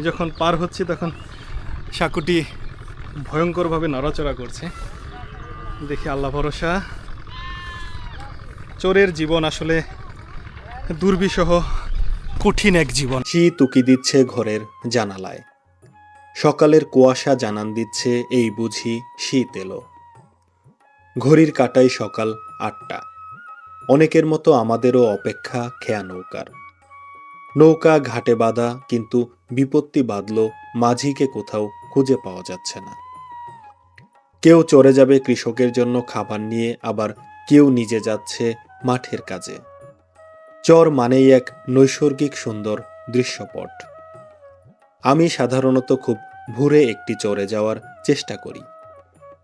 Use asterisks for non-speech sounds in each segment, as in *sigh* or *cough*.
আমি যখন পার হচ্ছি তখন সাঁকুটি ভয়ঙ্করভাবে নড়াচড়া করছে। দেখি আল্লাহ ভরসা। চোরের জীবন আসলে দুর্বিষহ, কঠিন এক জীবন। শীত উকি দিচ্ছে ঘরের জানালায়। সকালের কুয়াশা জানান দিচ্ছে এই বুঝি শীত এলো। ঘড়ির কাটাই সকাল আটটা। অনেকের মতো আমাদেরও অপেক্ষা খেয়া নৌকার নৌকা ঘাটে বাঁধা, কিন্তু বিপত্তি বাঁধল, মাঝিকে কোথাও খুঁজে পাওয়া যাচ্ছে না। কেউ চড়ে যাবে কৃষকের জন্য খাবার নিয়ে, আবার কেউ নিজে যাচ্ছে মাঠের কাজে। চর মানেই এক নৈসর্গিক সুন্দর দৃশ্যপট। আমি সাধারণত খুব ভোরে একটি চরে যাওয়ার চেষ্টা করি।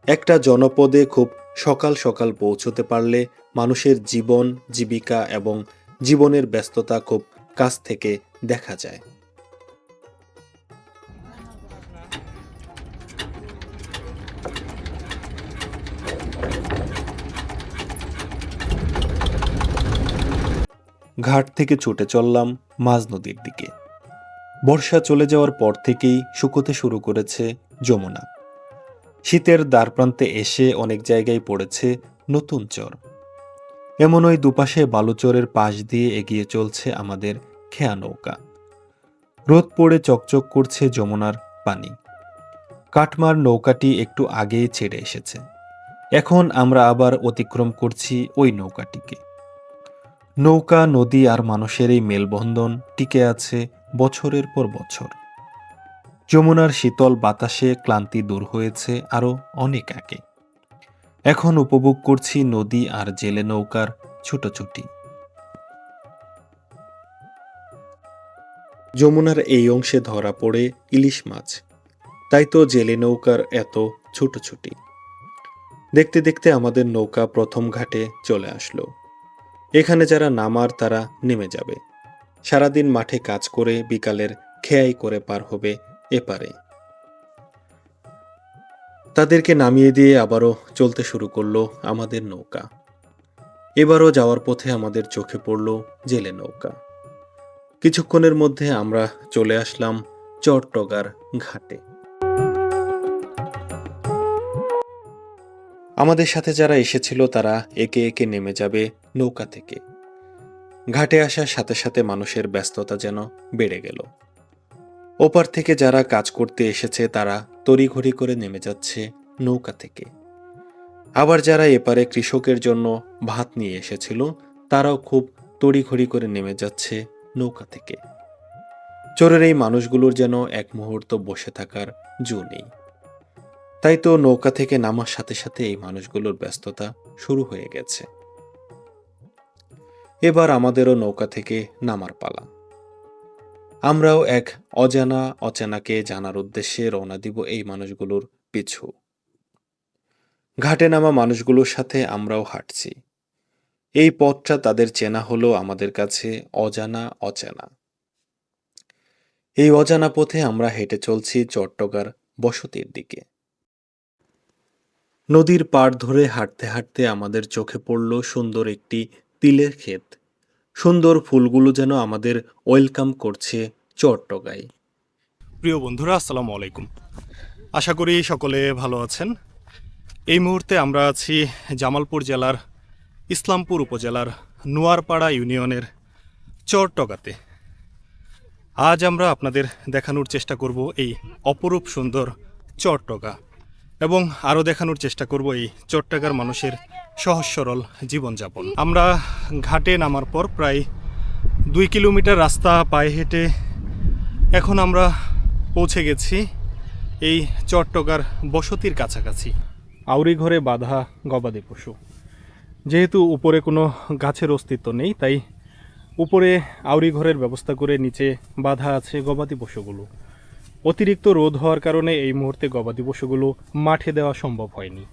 একটা জনপদে খুব সকাল সকাল পৌঁছতে পারলে মানুষের জীবন, জীবিকা এবং জীবনের ব্যস্ততা খুব কাছ থেকে দেখা যায়। ঘাট থেকে ছুটে চললাম মাঝ নদীর দিকে। বর্ষা চলে যাওয়ার পর থেকেই শুকোতে শুরু করেছে যমুনা। শীতের দ্বারপ্রান্তে এসে অনেক জায়গায় পড়েছে নতুন চর। এমন ওই দুপাশে বালুচরের পাশ দিয়ে এগিয়ে চলছে আমাদের খেয়া নৌকা। রোদ পড়ে চকচক করছে যমুনার পানি। কাটমার নৌকাটি একটু আগেই ছেড়ে এসেছে। এখন আমরা আবার অতিক্রম করছি ওই নৌকাটিকে। নৌকা, নদী আর মানুষের এই মেলবন্ধন টিকে আছে বছরের পর বছর। যমুনার শীতল বাতাসে ক্লান্তি দূর হয়েছে আরও অনেক আগে। এখন উপভোগ করছি নদী আর জেলে নৌকার ছুটোছুটি। যমুনার এই অংশে ধরা পড়ে ইলিশ মাছ। তাই তো জেলে নৌকার এত ছুটোছুটি দেখতে দেখতে আমাদের নৌকা প্রথম ঘাটে চলে আসলো। এখানে যারা নামার তারা নেমে যাবে। সারাদিন মাঠে কাজ করে বিকালের খেয়াই করে পার হবে এপারে। তাদেরকে নামিয়ে দিয়ে আবারও চলতে শুরু করল আমাদের নৌকা। এবারও যাওয়ার পথে আমাদের চোখে পড়ল জেলে নৌকা। কিছুক্ষণের মধ্যে আমরা চলে আসলাম চট্টগার ঘাটে। আমাদের সাথে যারা এসেছিল, তারা একে একে নেমে যাবে নৌকা থেকে। ঘাটে আসার সাথে সাথে মানুষের ব্যস্ততা যেন বেড়ে গেল। ওপার থেকে যারা কাজ করতে এসেছে, তারা তড়িঘড়ি করে নেমে যাচ্ছে নৌকা থেকে। আবার যারা এপারে কৃষকের জন্য ভাত নিয়ে এসেছিল, তারাও খুব তড়িঘড়ি করে নেমে যাচ্ছে নৌকা থেকে। চোরের এই মানুষগুলোর যেন এক মুহূর্ত বসে থাকার জো নেই। তাই তো নৌকা থেকে নামার সাথে সাথে এই মানুষগুলোর ব্যস্ততা শুরু হয়ে গেছে। এবার আমাদেরও নৌকা থেকে নামার পালা। আমরাও এক অজানা অচেনাকে জানার উদ্দেশ্যে রওনা দিব এই মানুষগুলোর পিছু। ঘাটে নামা মানুষগুলোর সাথে আমরাও হাঁটছি। এই পথটা তাদের চেনা হলো আমাদের কাছে অজানা অচেনা। এই অজানা পথে আমরা হেঁটে চলছি চট্টগার বসতির দিকে। নদীর পাড় ধরে হাঁটতে হাঁটতে আমাদের চোখে পড়ল সুন্দর একটি তিলের ক্ষেত। সুন্দর ফুলগুলো যেন আমাদের ওয়েলকাম করছে চট্টগায় প্রিয় বন্ধুরা, আসসালামু আলাইকুম। আশা করি সকলে ভালো আছেন। এই মুহূর্তে আমরা আছি জামালপুর জেলার ইসলামপুর উপজেলার নোয়ারপাড়া ইউনিয়নের চরটগাতে। আজ আমরা আপনাদের দেখানোর চেষ্টা করব এই অপরূপ সুন্দর চরটগা এবং আরও দেখানোর চেষ্টা করব এই চট্টগার মানুষের সহজ সরল জীবনযাপন। আমরা ঘাটে নামার পর প্রায় দুই কিলোমিটার রাস্তা পায়ে হেঁটে এখন আমরা পৌঁছে গেছি এই চট্টগার বসতির কাছাকাছি। আউরি ঘরে বাঁধা গবাদি পশু। যেহেতু উপরে কোনো গাছের অস্তিত্ব নেই, তাই উপরে আউরি ঘরের ব্যবস্থা করে নিচে বাঁধা আছে গবাদি পশুগুলো। অতিরিক্ত রোদ হওয়ার কারণে এই মুহূর্তে গবাদি পশুগুলো মাঠে দেওয়া সম্ভব হয়নি।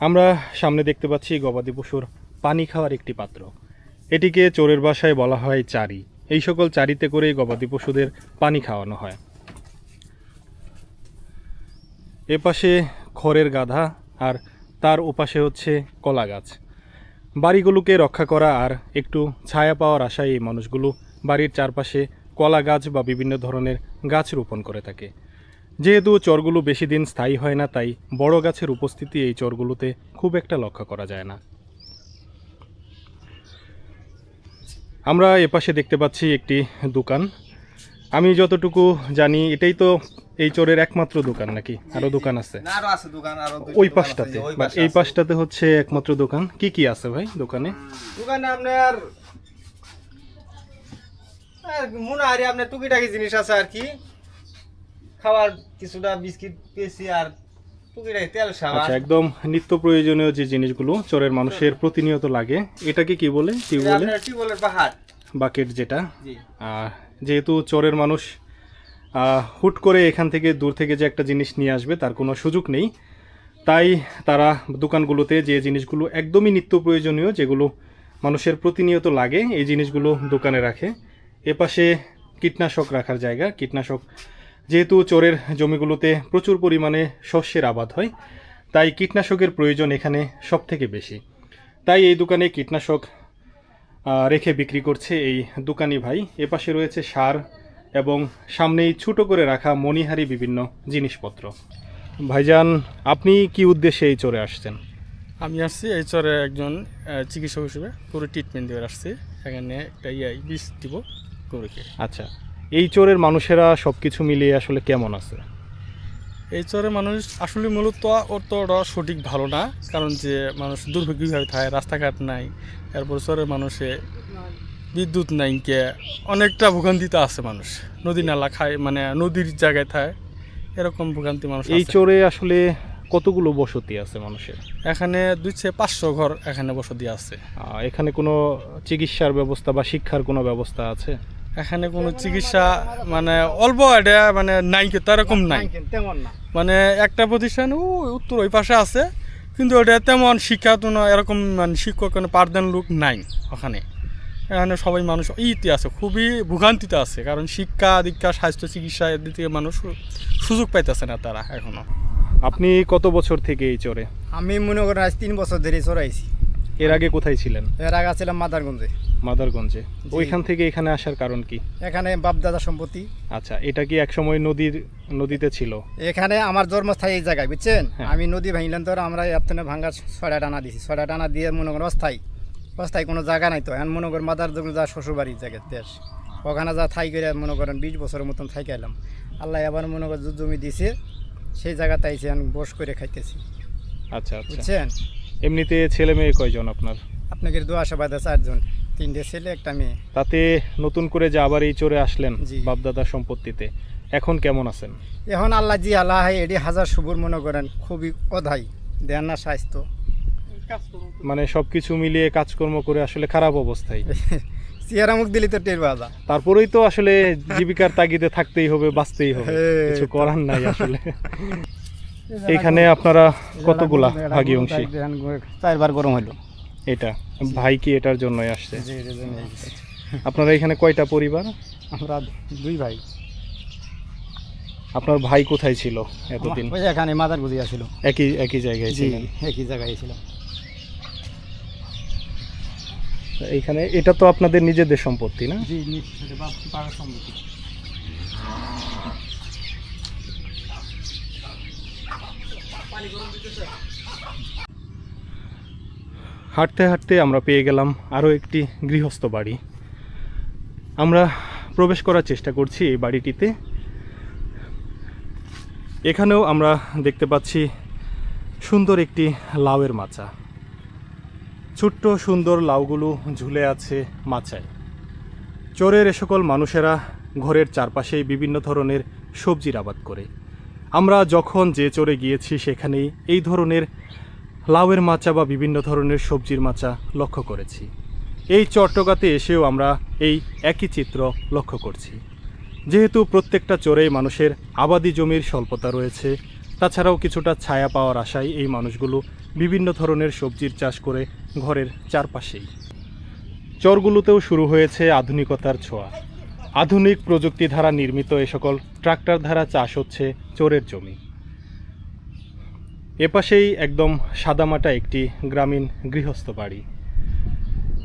আমরা সামনে দেখতে পাচ্ছি গবাদি পশুর পানি খাওয়ার একটি পাত্র। এটিকে চোরের বাসায় বলা হয় চারি। এই সকল চারিতে করেই গবাদি পশুদের পানি খাওয়ানো হয়। এপাশে খড়ের গাধা আর তার ওপাশে হচ্ছে কলা গাছ। বাড়িগুলোকে রক্ষা করা আর একটু ছায়া পাওয়ার আশায় এই মানুষগুলো বাড়ির চারপাশে কলা গাছ বা বিভিন্ন ধরনের গাছ রোপণ করে থাকে। যেহেতু চরগুলো বেশি দিন স্থায়ী হয় না, তাই বড় গাছের উপস্থিতি এই চরগুলোতে খুব একটা লক্ষ্য করা যায় না। আমরা এপাশে দেখতে পাচ্ছি একটি দোকান। আমি যতটুকু জানি, এটাই তো এই চরের একমাত্র দোকান নাকি? আরও দোকান আছে? আরও ওই পাশটাতে? এই পাশটাতে হচ্ছে একমাত্র দোকান। কি কি আছে ভাই দোকানে? দোকানে আপনার আর মনে হয় আপনার টুকিটাকি জিনিস আছে আর কি। খাবার কিছুটা বিস্কিট পেয়েছি আর আচ্ছা একদম নিত্য প্রয়োজনীয় যে জিনিসগুলো চরের মানুষের প্রতিনিয়ত লাগে এটাকে কি বলে? টিউবওয়েলের বাকেট যেটা। আহ, যেহেতু চরের মানুষ হুট করে এখান থেকে দূর থেকে যে একটা জিনিস নিয়ে আসবে, তার কোনো সুযোগ নেই। তাই তারা দোকানগুলোতে যে জিনিসগুলো একদমই নিত্য প্রয়োজনীয়, যেগুলো মানুষের প্রতিনিয়ত লাগে, এই জিনিসগুলো দোকানে রাখে। এপাশে কীটনাশক রাখার জায়গা। কীটনাশক যেহেতু চরের জমিগুলোতে প্রচুর পরিমাণে শস্যের আবাদ হয়, তাই কীটনাশকের প্রয়োজন এখানে সব থেকে বেশি। তাই এই দোকানে কীটনাশক রেখে বিক্রি করছে এই দোকানি ভাই। এপাশে রয়েছে সার এবং সামনেই ছোট করে রাখা মণিহারি বিভিন্ন জিনিসপত্র। ভাইজান আপনি কি উদ্দেশ্যে এই চরে আসছেন? আমি আসছি এই চরে একজন চিকিৎসক হিসেবে পুরো ট্রিটমেন্ট দিয়ে আসছি। এখানে একটা ইয়াই বিষ দিব গরুকে। আচ্ছা এই চরের মানুষেরা সব কিছু মিলিয়ে আসলে কেমন আছে? এই চরে মানুষ আসলে মূলত অতটা সঠিক ভালো না কারণ যে মানুষ দুর্ভিক্ষভাবে থাকে রাস্তাঘাট নাই এরপর চরের মানুষে বিদ্যুৎ নাই কে অনেকটা ভোগান্তিতে আছে মানুষ। নদী নালা খায় মানে নদীর জায়গায় থাকে এরকম ভোগান্তি মানুষ এই। চরে আসলে কতগুলো বসতি আছে মানুষের? এখানে দুই দুইশে পাঁচশো ঘর এখানে বসতি আছে। এখানে কোনো চিকিৎসার ব্যবস্থা বা শিক্ষার কোনো ব্যবস্থা আছে? এখানে কোনো চিকিৎসা মানে অল্প এটা মানে নাই কি এরকম নাই তেমন মানে একটা প্রতিষ্ঠান ও উত্তর ওই পাশে আছে কিন্তু ওটা তেমন শিক্ষা তো না এরকম মানে শিক্ষক কোনো পাঠদান লোক নাই ওখানে। এখানে সবাই মানুষ ইতে আছে খুবই ভোগান্তিতে আছে কারণ শিক্ষা দীক্ষা স্বাস্থ্য চিকিৎসা এদিক থেকে মানুষ সুযোগ পাইতেছে না তারা এখনও। আপনি কত বছর থেকে এই চরে? আমি মনে করেন আজ তিন বছর ধরে চড়াইছি এর আগে কোথায় ছিলেন? এর আগে ছিলাম মাদারগঞ্জে। মাদারগঞ্জে। ওইখান থেকে এখানে আসার কারণ কি? এখানে বাপদাদা সম্পত্তি। আচ্ছা এটা কি একসময় নদীর নদীতে ছিল? এখানে আমার জন্মস্থায়ী এই জায়গায় বুঝছেন? হ্যাঁ। আমি নদী ভাঙলাম তো আমরা এখানে ভাঙ্গা ছড়া টানা দিছি ছড়া টানা দিয়ে মনে করেন অস্থায়ী। অস্থায়ী কোনো জায়গা নাই তো। এখন মনে করেন মাদার যখন যা শ্বশুরবাড়ির জায়গায় দেশ। ওখানে যা থাই করে মনে করেন বিশ বছরের মতন থাই এলাম আল্লাহ আবার মনে করেন জমি দিছে সেই জায়গাতে আইসি আমি বস করে খাইতেছি। আচ্ছা আচ্ছা। বুঝছেন? এমনিতে ছেলে মেয়ে কয়জন আপনার? আপনাকে দু আশাবাদ চারজন তিনটে ছেলে একটা মেয়ে। তাতে নতুন করে যে আবার এই চরে আসলেন। বাপদাদার সম্পত্তিতে এখন কেমন আছেন? এখন আল্লাহ জি আল্লাহ এটি হাজার শুভর মনে করেন খুবই অধাই দেন না স্বাস্থ্য। মানে সবকিছু মিলিয়ে কাজকর্ম করে আসলে খারাপ অবস্থায়। *laughs* চেহারা মুখ দিলি তো টের বাজা তারপরেই তো আসলে জীবিকার তাগিদে থাকতেই হবে বাঁচতেই হবে। কিছু করার নাই আসলে। *laughs* এখানে আপনারা কতগুলা ভাগী অংশী? চারবার গরম হলো। এটা? ভাই কি এটার জন্যই আসছে? আপনারা এখানে কয়টা পরিবার? আমরা দুই ভাই। আপনার ভাই কোথায় ছিল এতদিন? এখানে মাদার গুজিয়া ছিল একই একই জায়গায় ছিলেন। একই জায়গায় ছিল এইখানে এটা তো আপনাদের নিজেদের সম্পত্তি না? জি পাড়ার সম্মতি হাঁটতে হাঁটতে আমরা পেয়ে গেলাম আরও একটি গৃহস্থ বাড়ি। আমরা প্রবেশ করার চেষ্টা করছি এই বাড়িটিতে। এখানেও আমরা দেখতে পাচ্ছি সুন্দর একটি লাউয়ের মাচা। ছোট্ট সুন্দর লাউগুলো ঝুলে আছে মাচায় চোরের এ সকল মানুষেরা ঘরের চারপাশেই বিভিন্ন ধরনের সবজির আবাদ করে। আমরা যখন যে চরে গিয়েছি সেখানেই এই ধরনের লাউয়ের মাচা বা বিভিন্ন ধরনের সবজির মাচা লক্ষ্য করেছি। এই চট্টগাতে এসেও আমরা এই একই চিত্র লক্ষ্য করছি। যেহেতু প্রত্যেকটা চোরেই মানুষের আবাদি জমির স্বল্পতা রয়েছে, তাছাড়াও কিছুটা ছায়া পাওয়ার আশায় এই মানুষগুলো বিভিন্ন ধরনের সবজির চাষ করে ঘরের চারপাশেই। চরগুলোতেও শুরু হয়েছে আধুনিকতার ছোঁয়া। আধুনিক প্রযুক্তি দ্বারা নির্মিত এ সকল ট্রাক্টর দ্বারা চাষ হচ্ছে চোরের জমি। এপাশেই একদম সাদামাটা একটি গ্রামীণ গৃহস্থ বাড়ি।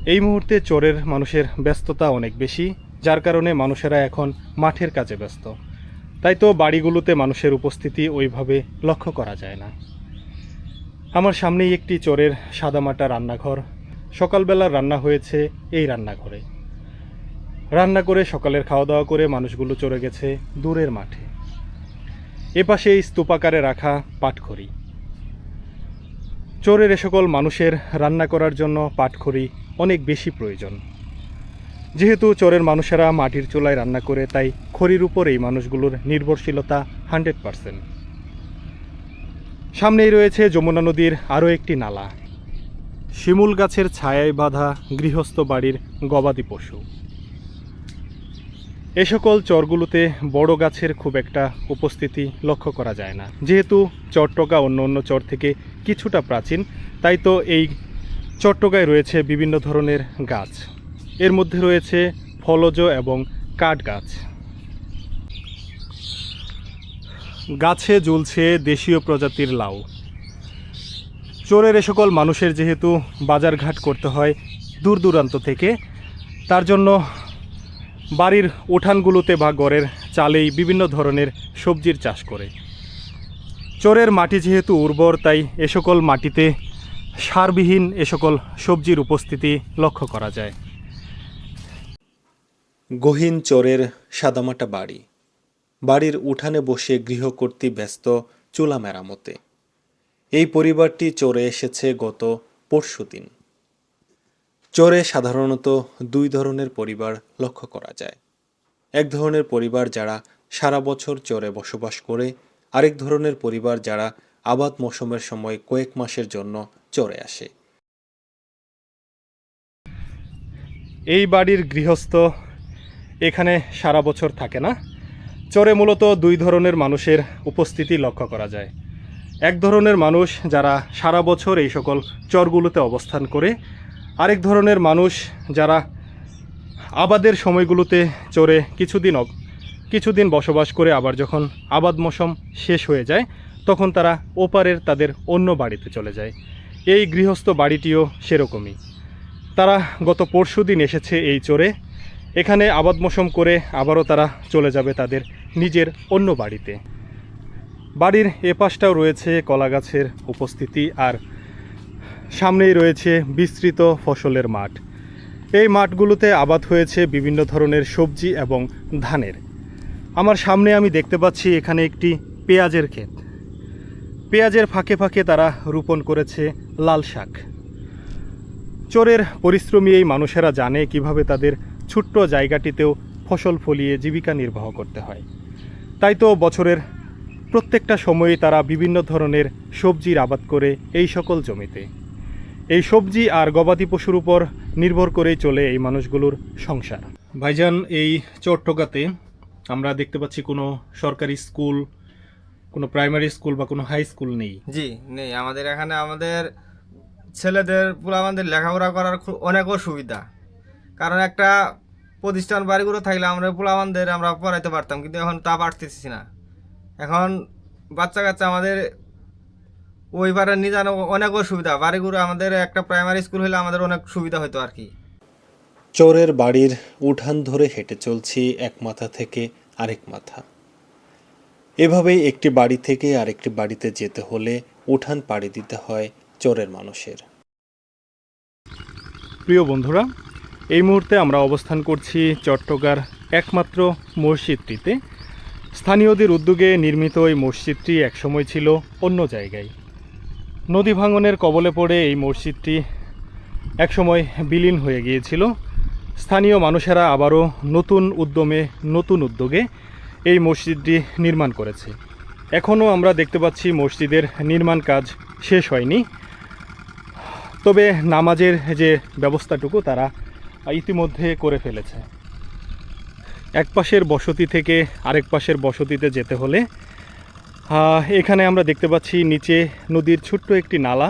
এই মুহূর্তে চোরের মানুষের ব্যস্ততা অনেক বেশি, যার কারণে মানুষেরা এখন মাঠের কাজে ব্যস্ত। তাই তো বাড়িগুলোতে মানুষের উপস্থিতি ওইভাবে লক্ষ্য করা যায় না। আমার সামনেই একটি চোরের সাদামাটা রান্নাঘর। সকালবেলা রান্না হয়েছে এই রান্নাঘরে। রান্না করে সকালের খাওয়া দাওয়া করে মানুষগুলো চলে গেছে দূরের মাঠে। এপাশে এই স্তূপাকারে রাখা পাটখড়ি। চোরের এ সকল মানুষের রান্না করার জন্য পাটখড়ি অনেক বেশি প্রয়োজন। যেহেতু চোরের মানুষেরা মাটির চুলায় রান্না করে, তাই খড়ির উপর এই মানুষগুলোর নির্ভরশীলতা হান্ড্রেড পারসেন্ট। সামনেই রয়েছে যমুনা নদীর আরও একটি নালা। শিমুল গাছের ছায়ায় বাঁধা গৃহস্থ বাড়ির গবাদি পশু। এ সকল চরগুলোতে বড় গাছের খুব একটা উপস্থিতি লক্ষ্য করা যায় না। যেহেতু চট্টগা অন্য অন্য চর থেকে কিছুটা প্রাচীন, তাই তো এই চট্টগায় রয়েছে বিভিন্ন ধরনের গাছ। এর মধ্যে রয়েছে ফলজ এবং কাঠ গাছ গাছে ঝুলছে দেশীয় প্রজাতির লাউ। চোরের এ সকল মানুষের যেহেতু বাজারঘাট করতে হয় দূর দূরান্ত থেকে, তার জন্য বাড়ির উঠানগুলোতে বা ঘরের চালেই বিভিন্ন ধরনের সবজির চাষ করে। চোরের মাটি যেহেতু উর্বর, তাই এ সকল মাটিতে সারবিহীন এ সকল সবজির উপস্থিতি লক্ষ্য করা যায়। গহীন চোরের সাদামাটা বাড়ি। বাড়ির উঠানে বসে গৃহকর্তী ব্যস্ত চুলা মেরামতে। এই পরিবারটি চোরে এসেছে গত পরশুদিন চোরে সাধারণত দুই ধরনের পরিবার লক্ষ্য করা যায়। এক ধরনের পরিবার যারা সারা বছর চরে বসবাস করে, আরেক ধরনের পরিবার যারা আবাদ মৌসুমের সময় কয়েক মাসের জন্য চরে আসে। এই বাড়ির গৃহস্থ এখানে সারা বছর থাকে না? চরে মূলত দুই ধরনের মানুষের উপস্থিতি লক্ষ্য করা যায়। এক ধরনের মানুষ যারা সারা বছর এই সকল চরগুলোতে অবস্থান করে, আরেক ধরনের মানুষ যারা আবাদের সময়গুলোতে চরে কিছুদিন কিছুদিন বসবাস করে আবার যখন আবাদ মৌসুম শেষ হয়ে যায়, তখন তারা ওপারের তাদের অন্য বাড়িতে চলে যায়। এই গৃহস্থ বাড়িটিও সেরকমই। তারা গত পরশু দিন এসেছে এই চরে এখানে আবাদ মৌসুম করে আবারও তারা চলে যাবে তাদের নিজের অন্য বাড়িতে। বাড়ির এপাশটাও রয়েছে কলা গাছের উপস্থিতি আর সামনেই রয়েছে বিস্তৃত ফসলের মাঠ। এই মাঠগুলোতে আবাদ হয়েছে বিভিন্ন ধরনের সবজি এবং ধানের। আমার সামনে আমি দেখতে পাচ্ছি এখানে একটি পেঁয়াজের ক্ষেত। পেঁয়াজের ফাঁকে ফাঁকে তারা রোপণ করেছে লাল শাক। চোরের পরিশ্রমী এই মানুষেরা জানে কীভাবে তাদের ছোট্ট জায়গাটিতেও ফসল ফলিয়ে জীবিকা নির্বাহ করতে হয়। তাই তো বছরের প্রত্যেকটা সময়ে তারা বিভিন্ন ধরনের সবজির আবাদ করে এই সকল জমিতে। এই সবজি আর গবাদি পশুর উপর নির্ভর করেই চলে এই মানুষগুলোর সংসার। ভাইজান, এই চট্টগাতে আমরা দেখতে পাচ্ছি কোনো সরকারি স্কুল, কোনো প্রাইমারি স্কুল বা কোনো হাই স্কুল নেই। জি, নেই। আমাদের এখানে আমাদের ছেলেদের, পুরো আমাদের লেখাপড়া করার অনেক অসুবিধা। কারণ একটা প্রতিষ্ঠান বাড়িগুলো থাকলে আমরা পোলাবানদের আমরা পড়াইতে পারতাম কিন্তু এখন তা পারতেছি না। এখন বাচ্চা কাচ্চা আমাদের ওইবারে নিজানো অনেক অসুবিধা বাড়িগুলো আমাদের একটা প্রাইমারি স্কুল হলে আমাদের অনেক সুবিধা হতো আর কি। চোরের বাড়ির উঠান ধরে হেঁটে চলছি এক মাথা থেকে আরেক মাথা। এভাবেই একটি বাড়ি থেকে আরেকটি বাড়িতে যেতে হলে উঠান পাড়ি দিতে হয় চোরের মানুষের। প্রিয় বন্ধুরা এই মুহূর্তে আমরা অবস্থান করছি চট্টগার একমাত্র মসজিদটিতে। স্থানীয়দের উদ্যোগে নির্মিত এই মসজিদটি একসময় ছিল অন্য জায়গায়। নদী ভাঙনের কবলে পড়ে এই মসজিদটি একসময় বিলীন হয়ে গিয়েছিল। স্থানীয় মানুষেরা আবারও নতুন উদ্যমে, নতুন উদ্যোগে এই মসজিদটি নির্মাণ করেছে। এখনও আমরা দেখতে পাচ্ছি মসজিদের নির্মাণ কাজ শেষ হয়নি। তবে নামাজের যে ব্যবস্থাটুকু তারা ইতিমধ্যে করে ফেলেছে। এক পাশের বসতি থেকে আরেক পাশের বসতিতে যেতে হলে এখানে আমরা দেখতে পাচ্ছি নিচে নদীর ছোট্ট একটি নালা।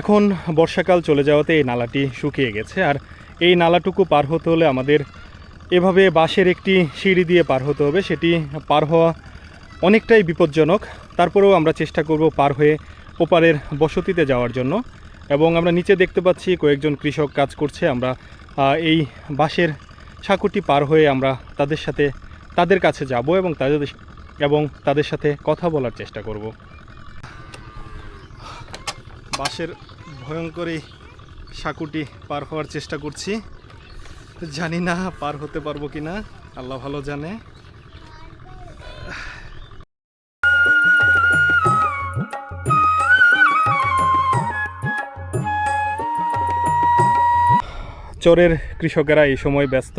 এখন বর্ষাকাল চলে যাওয়াতে এই নালাটি শুকিয়ে গেছে আর এই নালাটুকু পার হতে হলে আমাদের এভাবে বাঁশের একটি সিঁড়ি দিয়ে পার হতে হবে। সেটি পার হওয়া অনেকটাই বিপজ্জনক। তারপরেও আমরা চেষ্টা করব পার হয়ে ওপারের বসতিতে যাওয়ার জন্য। এবং আমরা নিচে দেখতে পাচ্ছি কয়েকজন কৃষক কাজ করছে। আমরা এই বাঁশের সাঁকুটি পার হয়ে আমরা তাদের সাথে, তাদের কাছে যাব এবং তাদের এবং তাদের সাথে কথা বলার চেষ্টা করব। বাসের ভয়ঙ্কর এই সাঁকুটি পার হওয়ার চেষ্টা করছি। জানি না পার হতে পারব কি না আল্লাহ ভালো জানে। চরের কৃষকেরা এই সময় ব্যস্ত।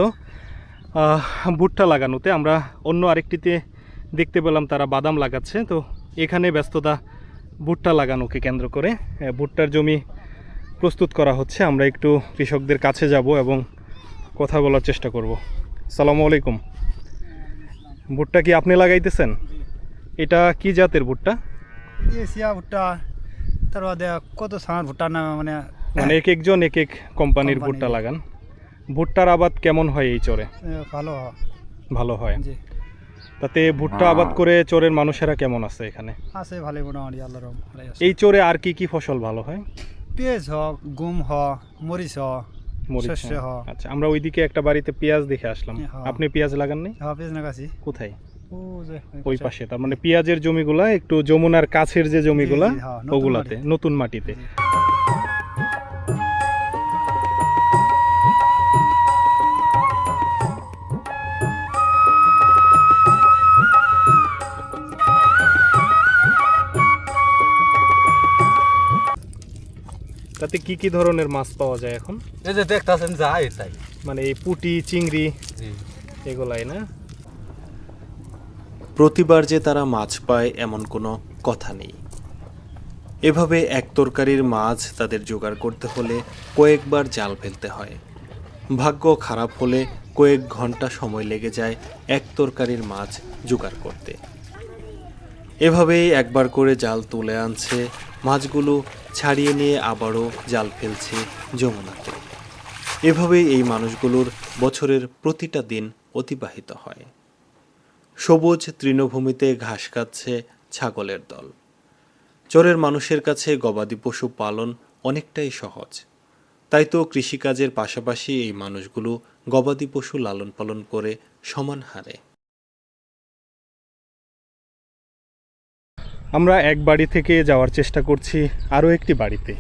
ভুট্টা লাগানোতে আমরা অন্য আরেকটিতে দেখতে পেলাম তারা বাদাম লাগাচ্ছে। তো এখানে ব্যস্ততা ভুট্টা লাগানোকে কেন্দ্র করে ভুট্টার জমি প্রস্তুত করা হচ্ছে। আমরা একটু কৃষকদের কাছে যাব এবং কথা বলার চেষ্টা করব। সালামু আলাইকুম। ভুট্টা কি আপনি লাগাইতেছেন? এটা কি জাতের ভুট্টা? ভুট্টা, তার বাদে কত সামার ভুট্টা না মানে মানে এক একজন এক এক কোম্পানির। ভুট্টা লাগান। ভুট্টার আবাদ কেমন হয় এই চরে? ভালো ভালো হয়? তাতে ভুট্টা আবাদ করে চরের মানুষেরা কেমন আছে এখানে? আছে ভালোই মোটামুটি আল্লাহ রহম এই চরে আর কি কি ফসল ভালো হয়? পেঁয়াজ হ গুম হ মরিচ হ মরিচ হ্যাঁ। আচ্ছা আমরা ওইদিকে একটা বাড়িতে পেঁয়াজ দেখে আসলাম। হ্যাঁ। আপনি পেঁয়াজ লাগাননি হ্যাঁ পেঁয়াজ নাগাছি কোথায়? ওই পাশে তার মানে পেঁয়াজের জমিগুলা একটু যমুনার কাছের যে জমিগুলা হ্যাঁ, নতুন ওগুলাতে মাটিতে। নতুন মাটিতে। তাতে কি কি ধরনের মাছ পাওয়া যায় এখন? এই যে দেখতেছেন যা এটাই মানে এই পুটি চিংড়ি এগুলাই না? প্রতিবার যে তারা মাছ পায় এমন কোনো কথা নেই। এভাবে এক তরকারির মাছ তাদের জোগাড় করতে হলে কয়েকবার জাল ফেলতে হয়। ভাগ্য খারাপ হলে কয়েক ঘণ্টা সময় লেগে যায় এক তরকারির মাছ জোগাড় করতে। এভাবেই একবার করে জাল তুলে আনছে মাছগুলো ছাড়িয়ে নিয়ে আবারও জাল ফেলছে যমুনাতে। এভাবেই এই মানুষগুলোর বছরের প্রতিটা দিন অতিবাহিত হয়। সবুজ তৃণভূমিতে ঘাস খাচ্ছে ছাগলের দল। চরের মানুষের কাছে গবাদি পশু পালন অনেকটাই সহজ। তাই তো কৃষিকাজের পাশাপাশি এই মানুষগুলো গবাদি পশু লালন পালন করে সমান হারে। আমরা এক বাড়ি থেকে যাওয়ার চেষ্টা করছি আরও একটি বাড়িতে।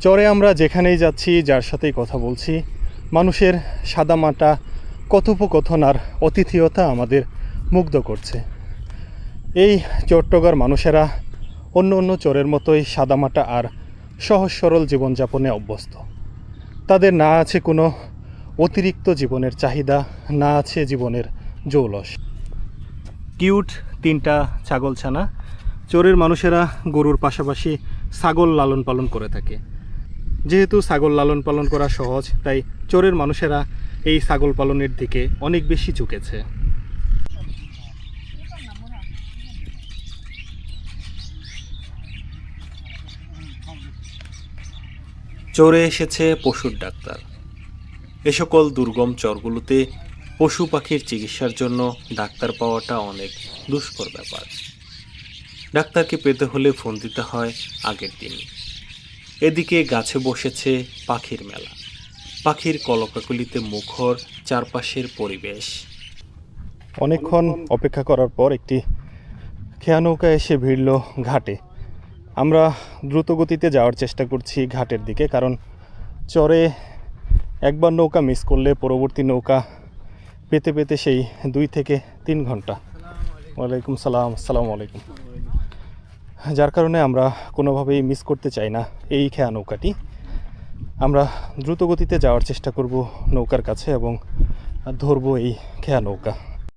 চরে আমরা যেখানেই যাচ্ছি, যার সাথেই কথা বলছি, মানুষের সাদামাটা, কথোপকথন আর অতিথিয়তা আমাদের মুগ্ধ করছে। এই চট্টগার মানুষেরা অন্য অন্য চরের মতোই সাদামাটা আর সহজ সরল জীবনযাপনে অভ্যস্ত। তাদের না আছে কোনো অতিরিক্ত জীবনের চাহিদা, না আছে জীবনের জৌলস। কিউট তিনটা ছাগল ছানা চোরের মানুষেরা গরুর পাশাপাশি ছাগল লালন পালন করে থাকে। যেহেতু ছাগল লালন পালন করা সহজ, তাই চোরের মানুষেরা এই ছাগল পালনের দিকে অনেক বেশি ঝুঁকেছে। চরে এসেছে পশুর ডাক্তার। এ সকল দুর্গম চরগুলোতে পশু পাখির চিকিৎসার জন্য ডাক্তার পাওয়াটা অনেক দুষ্কর ব্যাপার। ডাক্তারকে পেতে হলে ফোন দিতে হয় আগের দিন। এদিকে গাছে বসেছে পাখির মেলা। পাখির কলকাকলিতে মুখর চারপাশের পরিবেশ। অনেকক্ষণ অপেক্ষা করার পর একটি খেয়া নৌকা এসে ভিড়ল ঘাটে। আমরা দ্রুত গতিতে যাওয়ার চেষ্টা করছি ঘাটের দিকে কারণ চরে একবার নৌকা মিস করলে পরবর্তী নৌকা পেতে পেতে সেই দুই থেকে তিন ঘণ্টা। ওয়ালাইকুম সালাম, আসসালামু আলাইকুম। যার কারণে আমরা কোনোভাবেই মিস করতে চাই না এই খেয়া নৌকাটি। আমরা দ্রুত গতিতে যাওয়ার চেষ্টা করব নৌকার কাছে এবং ধরবো এই খেয়া নৌকা।